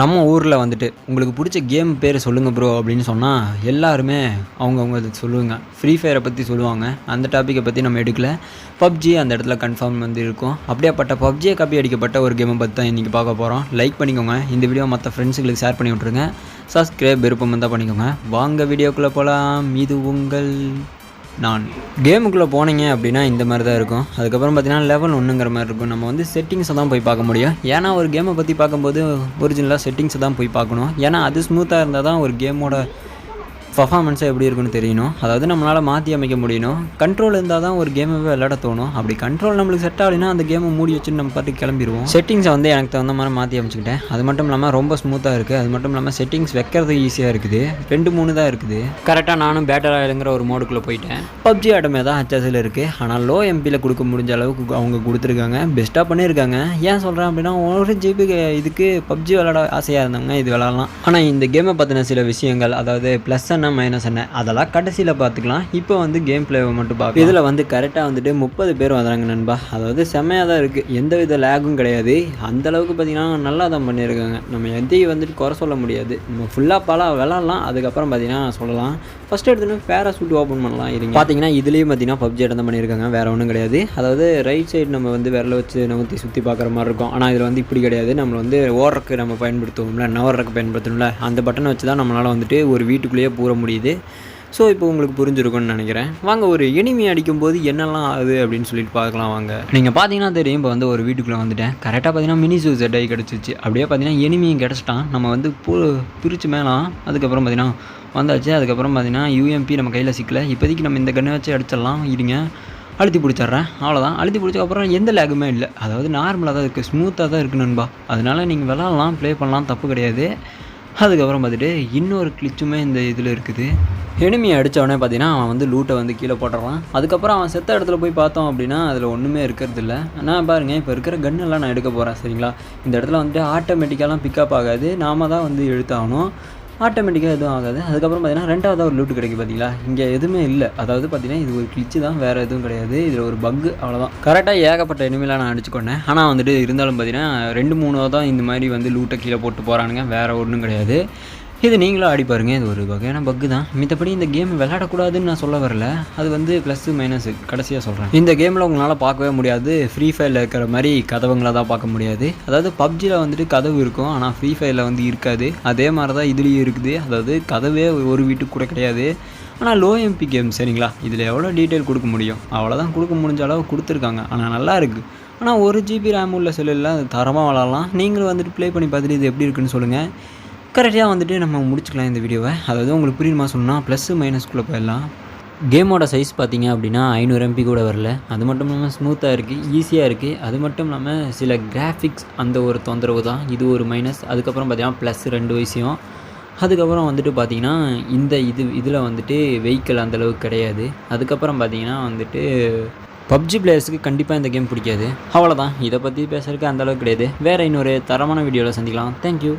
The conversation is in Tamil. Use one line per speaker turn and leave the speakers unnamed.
நம்ம ஊரில் வந்துட்டு உங்களுக்கு பிடிச்ச கேம் பேர் சொல்லுங்கள் ப்ரோ அப்படின்னு சொன்னால் எல்லாருமே அவங்கவுங்க சொல்லுவாங்க. ஃப்ரீ ஃபயரை பற்றி சொல்லுவாங்க. அந்த டாப்பிக்கை பற்றி நம்ம எடுக்கல. பப்ஜி அந்த இடத்துல கன்ஃபார்ம் வந்து இருக்கும். அப்படியேப்பட்ட பப்ஜியை காப்பி அடிக்கப்பட்ட ஒரு கேமை பற்றி தான் இன்றைக்கி பார்க்க போகிறோம் லைக் பண்ணிக்கோங்க. இந்த வீடியோ மற்ற ஃப்ரெண்ட்ஸுங்களுக்கு ஷேர் பண்ணி விட்ருங்க சப்ஸ்கிரைப் விருப்பம் இருந்தால் பண்ணிக்கோங்க. வாங்க வீடியோக்குள்ளே போகலாம் இது உங்கள் நான். கேமுக்குள்ளே போனீங்க அப்படின்னா இந்த மாதிரி தான் இருக்கும். அதுக்கப்புறம் பார்த்தீங்கன்னா லெவல் ஒன்றுங்கிற மாதிரி இருக்கும். நம்ம வந்து செட்டிங்ஸை தான் போய் பார்க்க முடியும். ஏன்னா ஒரு கேமை பற்றி பார்க்கும்போது ஒரிஜினலாக செட்டிங்ஸை தான் போய் பார்க்கணும். ஏன்னா அது ஸ்மூத்தாக இருந்தால் தான் ஒரு கேமோட பர்ஃபார்மன்ஸை எப்படி இருக்குன்னு தெரியணும். அதாவது நம்மளால் மாற்றி அமைக்க முடியணும். கண்ட்ரோல் இருந்தால் தான் ஒரு கேமை விளையாட தோணும். அப்படி கண்ட்ரோல் நம்மளுக்கு செட் ஆகலைன்னா அந்த கேமை மூடி வச்சு நம்ம பார்த்து கிளம்பிடுவோம். செட்டிங்ஸை வந்து எனக்கு தகுந்த மாதிரி மாற்றி அமைச்சிக்கிட்டேன். அது மட்டும் இல்லாமல் ரொம்ப ஸ்மூத்தாக இருக்குது அது மட்டும் இல்லாமல் செட்டிங்ஸ் வைக்கிறது ஈஸியாக இருக்குது. ரெண்டு மூணு தான் இருக்குது. கரெக்டாக நானும் பேட்டர் ஆயிலுங்கிற ஒரு மோடுக்குள்ளே போயிட்டேன். பப்ஜி ஆட்டமே தான் ஹச்எஸில் இருக்குது ஆனால் லோ எம்பியில் கொடுக்க முடிஞ்ச அளவுக்கு அவங்க கொடுத்துருக்காங்க. பெஸ்ட்டாக பண்ணியிருக்காங்க. ஏன் சொல்கிறேன் அப்படின்னா ஒரு ஜிபி இதுக்கு பப்ஜி விளாட ஆசையாக இருந்தவங்க இது விளாட்லாம் ஆனால் இந்த கேமை பற்றின சில விஷயங்கள் அதாவது ப்ளஸ் என்ன மைனஸ் என்ன? அதெல்லாம் கடைசியில் பார்த்துக்கலாம். இப்போ வந்து கேம் பிளேவை மட்டும் பார்க்கலாம். இதில் வந்து கரெக்டாக வந்துட்டு முப்பது பேர் வந்தாங்க நண்பா. அதாவது செம்மையாக தான் இருக்குது எந்த வித லேகும் கிடையாது. அந்த அளவுக்கு பார்த்தீங்கன்னா நல்லா தான் பண்ணியிருக்காங்க நம்ம எதையும் வந்துட்டு குறை சொல்ல முடியாது. நம்ம ஃபுல்லாக பல விளாட்லாம் அதுக்கப்புறம் பார்த்தீங்கன்னா சொல்லலாம். ஃபஸ்ட் எடுத்துன்னு பேராசூட் ஓப்பன் பண்ணலாம் இருங்க. பார்த்தீங்கன்னா இதுலேயும் பார்த்தீங்கன்னா பப்ஜி தான் பண்ணியிருக்காங்க வேறு ஒன்றும் கிடையாது. அதாவது ரைட் சைடு நம்ம வந்து விரல வச்சு நவுத்தி சுற்றி பார்க்குற மாதிரி இருக்கும். ஆனால் இதில் வந்து இப்படி கிடையாது. நம்ம வந்து ஓடுறக்கு நம்ம பயன்படுத்துவோம்ல நவர்றக்கு பயன்படுத்தணும்ல. அந்த பட்டனை வச்சு தான் நம்மளால் வந்துட்டு ஒரு வீட்டுக்குள்ளேயே பூர முடியுது. ஸோ இப்போ உங்களுக்கு புரிஞ்சிருக்கும்னு நினைக்கிறேன். வாங்க ஒரு எனிமி அடிக்கும்போது என்னெல்லாம் ஆகுது அப்படின்னு சொல்லிட்டு பார்க்கலாம் வாங்க. நீங்கள் பார்த்தீங்கன்னா தெரியும் இப்போ வந்து ஒரு வீட்டுக்குள்ளே வந்துட்டேன். கரெக்டாக பார்த்தீங்கன்னா மினி சூசைட் ஆகி கிடச்சிச்சு அப்படியே பார்த்தீங்கன்னா எனிமியும் கிடச்சிட்டான். நம்ம வந்து பூ பிரித்து மேலாம் அதுக்கப்புறம் பார்த்தீங்கன்னா வந்தாச்சு. அதுக்கப்புறம் பார்த்தீங்கன்னா யூஎம்பி நம்ம கையில் சிக்கல. இப்போதைக்கு நம்ம இந்த கண்ணை வச்சு அடிச்சிடலாம். இருங்க. அழுத்தி பிடிச்சிட்றேன். அவ்வளோதான் அழுத்தி பிடிச்சக்கப்புறம் எந்த லேகுமே இல்லை. அதாவது நார்மலாக தான் இருக்குது ஸ்மூத்தாக தான் இருக்குது நண்பா. நீங்கள் விளாட்லாம் ப்ளே பண்ணலாம். தப்பு கிடையாது. அதுக்கப்புறம் பார்த்துட்டு இன்னொரு கிளிச்சுமே இந்த இதில் இருக்குது. எனிமியை அடித்தவொடனே பார்த்தீங்கன்னா அவன் வந்து லூட்டை வந்து கீழே போட்டுறான். அதுக்கப்புறம் அவன் செத்த இடத்துல போய் பார்த்தோம் அப்படின்னா அதில் ஒன்றுமே இருக்கிறது இல்லை. நான் பாருங்கள் இப்போ இருக்கிற கன்னெல்லாம் நான் எடுக்க போகிறேன் சரிங்களா? இந்த இடத்துல வந்துட்டு ஆட்டோமேட்டிக்காலாம் பிக்கப் ஆகாது. நாம தான் வந்து எழுத்தாகணும் ஆட்டோமேட்டிக்காக எதுவும் ஆகாது. அதுக்கப்புறம் பார்த்தீங்கன்னா ரெண்டாவது ஒரு லூட்டு கிடைக்கும் பார்த்தீங்களா இங்கே எதுவுமே இல்லை. அதாவது பார்த்தீங்கன்னா இது ஒரு கிளிச்சு தான் வேறு எதுவும் கிடையாது. இதில் ஒரு பக்கு அவ்வளோதான் கரெக்டாக ஏகப்பட்ட இனிமேலாம் நான் அடிச்சுக்கொண்டேன். ஆனால் வந்துட்டு இருந்தாலும் பார்த்தீங்கன்னா ரெண்டு மூணு தான் இந்த மாதிரி வந்து லூட்டை கீழே போட்டு போகிறானுங்க வேறு ஒன்றும் கிடையாது. இது நீங்களும் ஆடி பாருங்கள் இது ஒரு வகையான பக்கு தான். மித்தபடி இந்த கேம் விளையாடக்கூடாதுன்னு நான் சொல்ல வரல. அது வந்து ப்ளஸ்ஸு மைனஸு கடைசியாக சொல்கிறேன் இந்த கேமில் உங்களால் பார்க்கவே முடியாது. ஃப்ரீ ஃபயரில் இருக்கிற மாதிரி கதவுங்களை தான் பார்க்க முடியாது. அதாவது பப்ஜியில் வந்துட்டு கதவு இருக்கும். ஆனால் ஃப்ரீ ஃபயரில் வந்து இருக்காது. அதே மாதிரி தான் இதுலேயும் இருக்குது. அதாவது கதவே ஒரு வீட்டுக்கு கூட கிடையாது. ஆனால் லோ எம்பி கேம் சரிங்களா? இதில் எவ்வளோ டீட்டெயில் கொடுக்க முடியும்? அவ்வளோதான் கொடுக்க முடிஞ்ச அளவு கொடுத்துருக்காங்க. ஆனால் நல்லா இருக்குது ஆனால் ஒரு ஜிபி ரேம் உள்ள செல்லில் அது தரமாக விளாட்லாம் நீங்களும் வந்துட்டு ப்ளே பண்ணி பார்த்துட்டு இது எப்படி இருக்குன்னு சொல்லுங்கள் கரெக்டாக வந்துட்டு நம்ம முடிச்சுக்கலாம் இந்த வீடியோவை. அதாவது உங்களுக்கு புரியுமா சொன்னால் ப்ளஸ்ஸு மைனஸ்குள்ளே போயிடலாம். கேமோட சைஸ் பார்த்தீங்க அப்படின்னா ஐநூறு எம்பி கூட வரல. அது மட்டும் இல்லாமல் ஸ்மூத்தாக இருக்குது ஈஸியாக இருக்குது அது மட்டும் இல்லாமல் சில கிராஃபிக்ஸ் அந்த ஒரு தொந்தரவு தான். இது ஒரு மைனஸ் அதுக்கப்புறம் பார்த்தீங்கன்னா ப்ளஸ் ரெண்டு விஷயம். அதுக்கப்புறம் வந்துட்டு பார்த்தீங்கன்னா இந்த இது இதில் வந்துட்டு வெஹிக்கிள் அந்தளவுக்கு கிடையாது. அதுக்கப்புறம் பார்த்தீங்கன்னா வந்துட்டு பப்ஜி பிளேயர்ஸுக்கு கண்டிப்பாக இந்த கேம் பிடிக்காது. அவ்வளோதான் இதை பற்றி பேசுறதுக்கு அந்தளவுக்கு கிடையாது. வேறு இன்னொரு தரமான வீடியோவில் சந்திக்கலாம். தேங்க்யூ